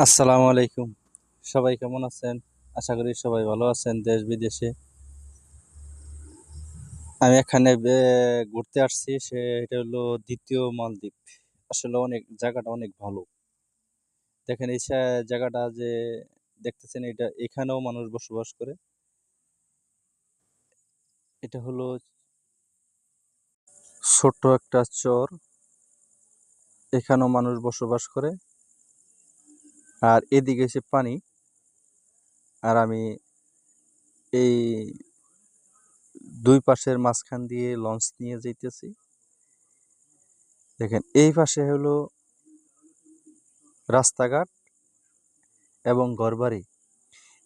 আসসালামু আলাইকুম। সবাই কেমন আছেন? আশা করি সবাই ভালো আছেন দেশ বিদেশে। আমি এখানে ঘুরতে আসছি, সে এটা হলো দ্বিতীয় মালদ্বীপ। আসলে অনেক জায়গাটা অনেক ভালো। দেখেন এই জায়গাটা যে দেখতেছেন, এটা এখানেও মানুষ বসবাস করে। এটা হলো ছোট্ট একটা চর। এখানেও মানুষ বসবাস করে। আর এদিকে সে পানি। আর আমি এই দুই পাশের মাঝখান দিয়ে লঞ্চ নিয়ে যাইতেছি। দেখেন, এই পাশে হলো রাস্তাঘাট এবং ঘরবাড়ি।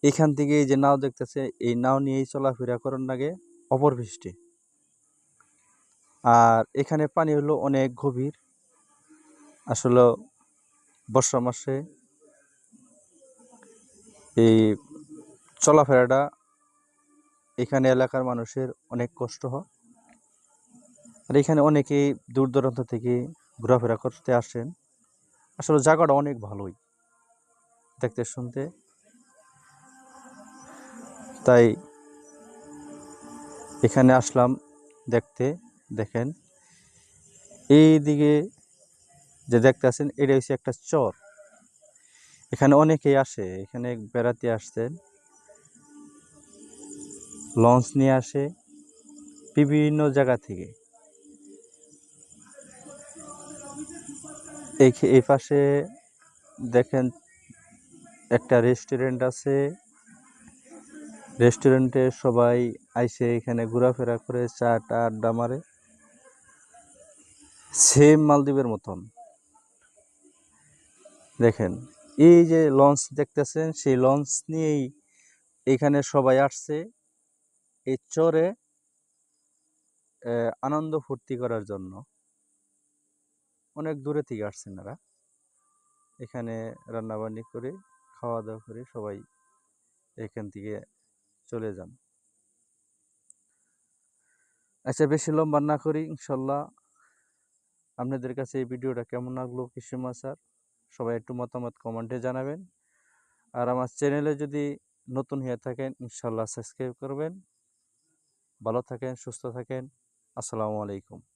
এখান থেকে এই যে নাও দেখতেছে, এই নাও নিয়েই চলাফেরা করার লাগে অপর বৃষ্টি। আর এখানে পানি হলো অনেক গভীর। আসলে বর্ষা মাসে এই চলাফেরাটা এখানে এলাকার মানুষের অনেক কষ্ট হয়। আর এখানে অনেকেই দূর দূরান্ত থেকে ঘোরাফেরা করতে আসেন। আসলে জায়গাটা অনেক ভালোই, দেখতে শুনতে। তাই এখানে আসলাম দেখতে, দেখেন। এই দিকে যে দেখতে আছেন, এটা হচ্ছে একটা চর। এখানে অনেকেই আসে, এখানে বেড়াতে আসছেন লঞ্চ নিয়ে আসে বিভিন্ন জায়গা থেকে। এই পাশে দেখেন একটা রেস্টুরেন্ট আছে। রেস্টুরেন্টে সবাই আইসে, এখানে ঘোরাফেরা করে চা টা আড্ডা মারে। সেম মালদ্বীপের মতন। দেখেন এই যে লঞ্চ দেখতেছেন, সেই লঞ্চ নিয়েই এখানে সবাই আসছে। এই চরে আনন্দ ফুর্তি করার জন্য। অনেক দূরে থেকে আসছেন এরা। এখানে রান্নাবান্নি করে খাওয়া দাওয়া করে সবাই এখান থেকে চলে যান। আচ্ছা বেশি লম্বা না করি, ইনশাল্লাহ। আপনাদের কাছে এই ভিডিওটা কেমন লাগল কিসিমা স্যার সবাই একটু মতামত কমেন্টে জানাবেন। আর আমার চ্যানেলে যদি নতুন হয়ে থাকেন, ইনশাল্লাহ সাবস্ক্রাইব করবেন। ভালো থাকেন, সুস্থ থাকেন। আসসালামু আলাইকুম।